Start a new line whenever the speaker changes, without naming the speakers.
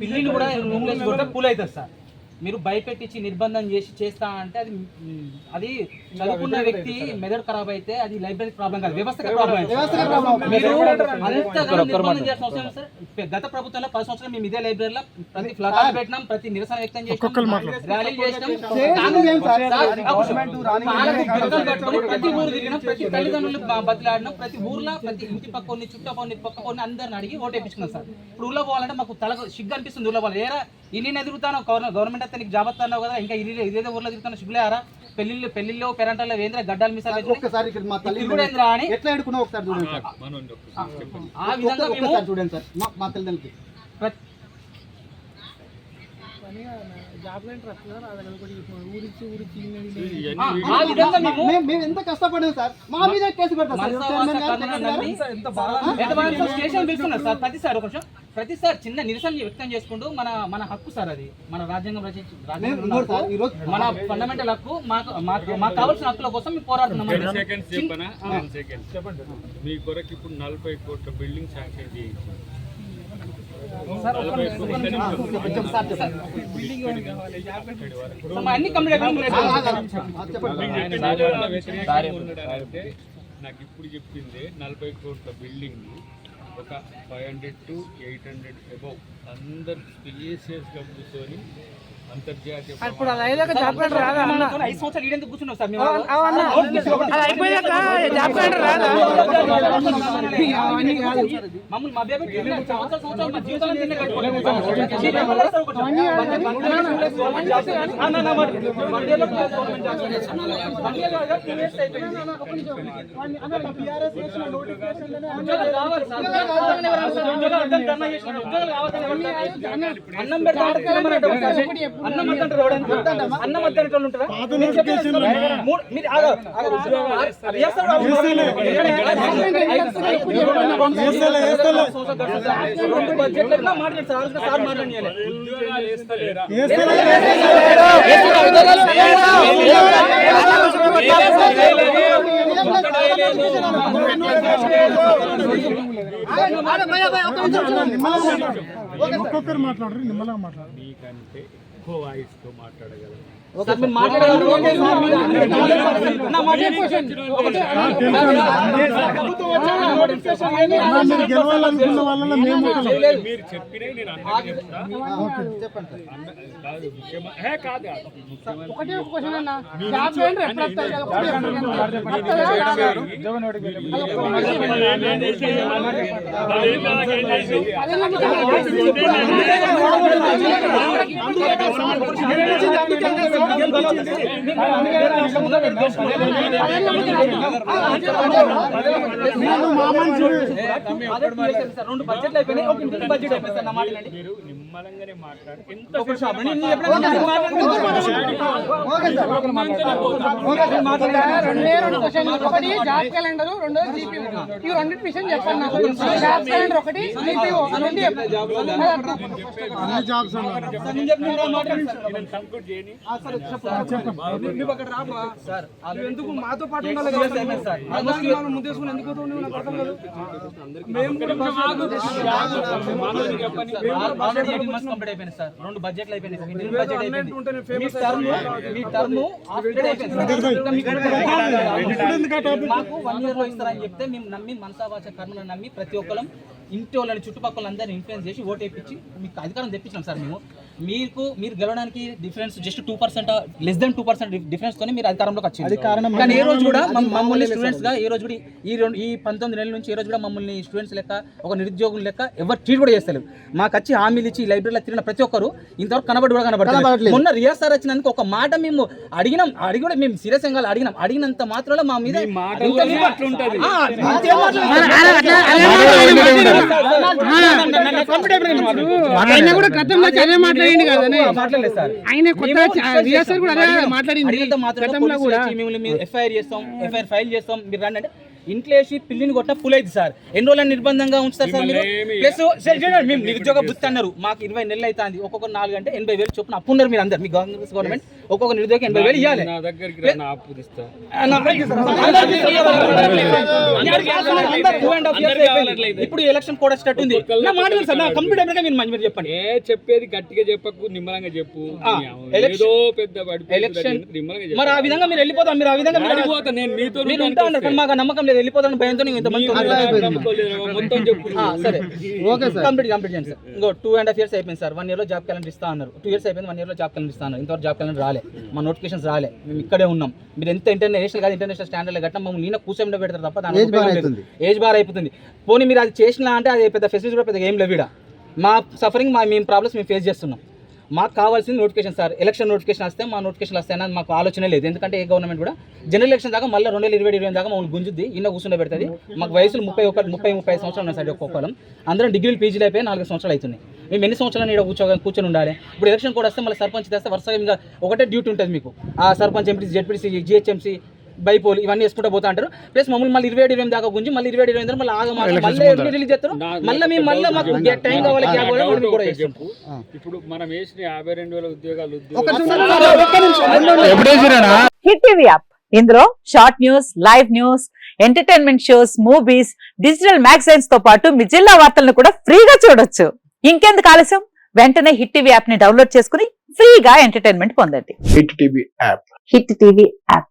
పిల్లిని కూడా రూమ్లో కొడితే పూల్ అవుతుంది సార్. మీరు భయపెట్టించి నిర్బంధం చేసి చేస్తా అంటే అది అది చదువుకున్న వ్యక్తి మెదడు ఖరాబ్ అయితే అది లైబ్రరీ ప్రాబ్లం కాదు. వ్యవస్థ ప్రాబ్లం గత ప్రభుత్వంలో పది సంవత్సరాలు మేము ఇదే లైబ్రరీలో ప్రతి ఫ్లకార్డ్ పెట్టినాం ప్రతి నిరసన వ్యక్తం చేసినాం ర్యాలీలు చేసినాం. ప్రతి ఊరు తిరిగినాం ప్రతి తల్లిదండ్రులు బతిలాడినాం ప్రతి ఊర్లో ప్రతి ఇంటి పక్కని చుట్టపని పక్కని అందరిని అడిగి ఓటు వేయించుకున్నాం సార్. ఇప్పుడు ఊళ్ళో పోవాలంటే మాకు తల సిగ్గు అనిపిస్తుంది ఊళ్ళో పోవాలి. ఏరా ఇన్ని ఎదుగుతాను గవర్నమెంట్ అయితే నీకు జాబ్ వస్తున్నావు కదా ఇంకా ఇది ఇదేదో ఊర్లో తిరుగుతాను సిగ్గులేరా పెళ్ళిళ్ళు పెళ్ళిళ్ళు పెరంటాల్లో వేంద్ర గడ్డాలు మిస్
ఒక్కసారి ఇక్కడ మా తల్లి
తిరుగుడేంద్ర అని.
ఎట్లా ఎడుకున్నా ఒకసారి చూడండి సార్.
ఆ విధంగా మేము
చూడండి సార్ మా- తల్లిదండ్రులకి.
మేము
ఎంత కష్టపడాం సార్ మా మీద కేసు పెడతాం
స్టేషన్ పిలుస్తున్నారు సార్ ప్రతిసారి ఒక నిమిషం ప్రతిసారి చిన్న నిరసన వ్యక్తం చేసుకుంటూ మన మన హక్కు సార్ అది మన రాజ్యాంగం రచించి మన ఫండమెంటల్ హక్కు మాకు మాకు కావాల్సిన హక్కుల కోసం మేము పోరాడుతున్నాం
సెకండ్స్ మీ కొరకు ఇప్పుడు నలభై కోట్ల బిల్డింగ్ శాంక్షన్ చేయించాం.
అన్ని కంప్లీట్
నాకు ఇప్పుడు చెప్పింది నలభై కోట్ల బిల్డింగ్ ఒక five hundred to eight hundred above. అందరు స్పేసియస్గా కూర్చొని అంతర్జాతీయ
ఇప్పుడు అది అయ్యాక జాబ్ కార్డు రాదా అన్న
ఐదు సంవత్సరాలు ఈడెందుకు కూర్చున్నాం సార్
అది అయిపోయాక జాబ్ కార్డు రాదా
మమ్మల్ని మా బేబీ మా. ఉద్యోగాలు కావాలి సార్. ఉద్యోగాలు? ఉద్యోగాలు వద్దని అన్నం పెడితే. అన్నం? అన్నం వద్దని వాళ్ళు ఉంటారా? రెండు బడ్జెట్లు మాట్లాడు సార్ సార్ మాట్లాడియాలి
ఒక్కొక్కరు మాట్లాడరు నిమ్మలంగా మాట్లాడరు.
మీకంటే ఎక్కువ వాయిస్తో మాట్లాడగలరు
గెలవాలనుకున్న వాళ్ళలో మేము ఒకరు.
మీరు చెప్పినవి నేను అందరికీ చెప్తా
చెప్పండి
కదా?
ఒకటే వస్తుందా?
రెండు బడ్జెట్లు అయిపోయినాయి ఒక ఇంటికి బడ్జెట్ అయిపోయింది సార్ నా మాట.
మీరు నిమ్మలంగానే మాట్లాడు ఎంత.
నేను నేను.
రెండే రెండు క్వశ్చన్ ఒకటి జాబ్ క్యాలెండర్ రెండోది జీపీ ఈ రెండింటి విషయం చెప్పండి నాకు జాబ్ క్యాలెండర్ ఒకటి జీపీ రెండు చెప్పండి
అన్ని జాబ్స్
ఎందుకు మాతో పాటు ఉండాలి ముందేసుకుని ఎందుకు పోతావు నాకు అర్థం కాదు. రెండు బడ్జెట్లు మాకు వన్ ఇయర్లో ఇస్తారని చెప్తే మేము నమ్మి మనసావాచ కర్మలను నమ్మి ప్రతి ఒక్కరం ఇంటి వాళ్ళని చుట్టుపక్కల అందరిని ఇన్ఫ్లుయెన్స్ చేసి ఓటు వేయించి మీకు అధికారం తెప్పించాం సార్ మేము. మీకు మీరు గెలవడానికి difference just two percent less than two percent difference తోనే మీరు అధికారంలోకి వచ్చింది కారణం కానీ ఏ రోజు కూడా మమ్- మమ్మల్ని స్టూడెంట్స్గా ఏ రోజు కూడా ఈ రెండు ఈ పంతొమ్మిది నెలల నుంచి ఏ రోజు కూడా మమ్మల్ని స్టూడెంట్స్ లెక్క ఒక నిరుద్యోగుల లెక్క ఎవరు ట్రీట్ కూడా చేస్తలేరు మాకు వచ్చి హామీలు ఇచ్చి లైబ్రరీలో తిరిగిన ప్రతి ఒక్కరు ఇంతవరకు కనబడి కూడా కనబడలేదు మొన్న రియాజ్ సార్ వచ్చినందుకు ఒక మాట మేము అడిగినాం అడిగి కూడా మేము సీరియస్గా అడిగినాం అడిగినంత మాత్రంలో మా మీద
కూడా గతంలో మాట్లాడింది కదా
మాట్లాడలేదు సార్.
ఆయన కొత్త రియాసర్ కూడా అదే మాట్లాడింది గతంలో కూడా.
ఎఫ్ఐఆర్ చేస్తాం ఎఫ్ఐఆర్ ఫైల్ చేస్తాం మీరు రండి అంటే ఇంట్లో వేసి పిల్లిని కొట్టిన పుల్ అయింది సార్ ఎన్ని రోజులు నిర్బంధంగా ఉంచుతారు సార్ మీరు ప్లస్ మేము నిరుద్యోగ బుద్ధి అన్నారు మాకు ఇరవై నెలలు అవుతుంది ఒక్కొక్క నాలుగు అంటే ఎనభై వేలు చొప్పున అప్పు ఉన్నారు మీరు అందరు మీ కాంగ్రెస్ గవర్నమెంట్ ఒక్కొక్క నిరుద్యోగ ఎనభై వేలు ఇవ్వాలి ఇప్పుడు ఎలక్షన్ కూడా స్టార్ట్ ఉంది నా మాట విను సార్ నా కంప్లీట్ అయిపోయాక మీరు మంచి మీరు చెప్పండి
ఏ చెప్పేది గట్టిగా చెప్పకు నిమ్మలంగా చెప్పు
ఆ, ఎలక్షన్-
ఏదో పెద్ద పడిపోయింది
ఎలక్షన్
నిమ్మలంగా
మరి ఆ విధంగా మీరు వెళ్ళిపోతాం మీరు ఆ విధంగా మీరు
నేను మీతో
మీరు ఉంటా ఉన్నారు కానీ మాకు నమ్మకం లేదు వెళ్ళిపోతాను భయంతో నేను ఇంతమంది
మొత్తం చెప్పు
సరే
ఓకే సార్.
కంప్లీట్ కంప్లీట్ చేయండి సార్. ఇంకో టూ అండ్ హాఫ్ ఇయర్స్ అయిపోయింది సార్. వన్ ఇయర్లో జాబ్ క్యాలెండర్ ఇస్తా అన్నారు. టూ ఇయర్స్ అయిపోయింది వన్ ఇయర్లో జాబ్ క్యాలెండర్ ఇస్తా అన్నారు. ఇంతవరకు జాబ్ క్యాలెండర్ రాలే. మా నోటిఫికేషన్స్ రాలే. మేము ఇక్కడే ఉన్నాం. మీరు ఎంత ఇంటర్నేషనల్ కాదు ఇంటర్నేషనల్ స్టాండర్డ్ గట్ట మమ్మల్ని నేను కూర్చొని పెడతారు తప్ప దాని. ఏజ్ బార్ అయిపోతుంది. పోనీ మీరు అది చేసినా అంటే అది పెద్ద ఫెసిలిటీ కూడా పెద్ద ఏం లేవు ఈడ. మా సఫరింగ్ మా మేము ప్రాబ్లమ్స్ మేము ఫేస్ చేస్తున్నాం. మాకు కావాల్సింది నోటిఫికేషన్ సార్ ఎలక్షన్ నోటిఫికేషన్ వస్తే మా నోటిఫికేషన్ వస్తాయని మాకు ఆలోచన లేదు. ఎందుకంటే ఏ గవర్నమెంట్ కూడా జనరల్ ఎలక్షన్ దాకా మళ్ళీ రెండు వేల ఇరవై ఇరవై దాకా మమ్మల్ని గుంజుద్ది ఇన్న కూర్చుండే పెడుతుంది. మాకు వయసులు ముప్పై ఒక ముప్పై ముప్పై సంవత్సరాలు ఉన్నాయి సార్ ఒక్కొక్కరం అందరం డిగ్రీలు పీజీలు అయిపోయి నాలుగు సంవత్సరాలు అవుతున్నాయి. మేము ఎన్ని సంవత్సరాలు ఇక్కడ కూర్చో కూర్చొని ఉండాలి? ఇప్పుడు ఎలక్షన్ కూడా వస్తే మళ్ళీ సర్పంచ్ తెస్తే వరుసగా ఇంకా ఒకటే డ్యూటీ ఉంటుంది మీకు. ఆ sarpanch MPC ZPC GHMC bypoll ఇవన్నీ వేసుకుంటూ పోతా అంటారు. ప్లస్ మమ్మల్ని మళ్ళీ ఇరవై ఏడు ఇరవై దాకా గుంజి మళ్ళీ ఇరవై ఏడు ఇరవై మళ్ళీ ఆగ మళ్ళీ రిలీజ్ చేస్తారు. మళ్ళీ మేము మళ్ళీ మాకు టైం కావాలి గ్యాప్ కూడా
చెప్పు ఇప్పుడు మనం వేసిన యాభై రెండు వేల ఉద్యోగాలు.
Hit TV app. ఇందులో short news live news entertainment shows movies digital మ్యాగజైన్స్తో పాటు మీ జిల్లా వార్తలను కూడా ఫ్రీగా చూడొచ్చు. ఇంకెందుకు ఆలస్యం? వెంటనే హిట్ టీవీ యాప్ని డౌన్లోడ్ చేసుకుని ఫ్రీగా ఎంటర్టైన్మెంట్ పొందండి.
Hit TV app.
Hit TV app.